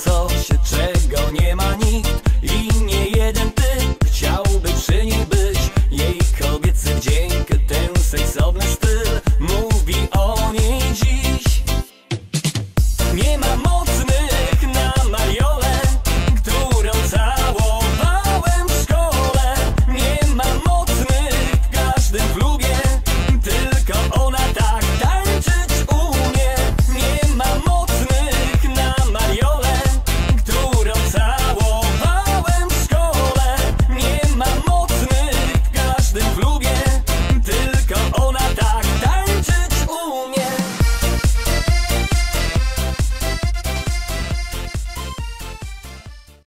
co się czego nie ma.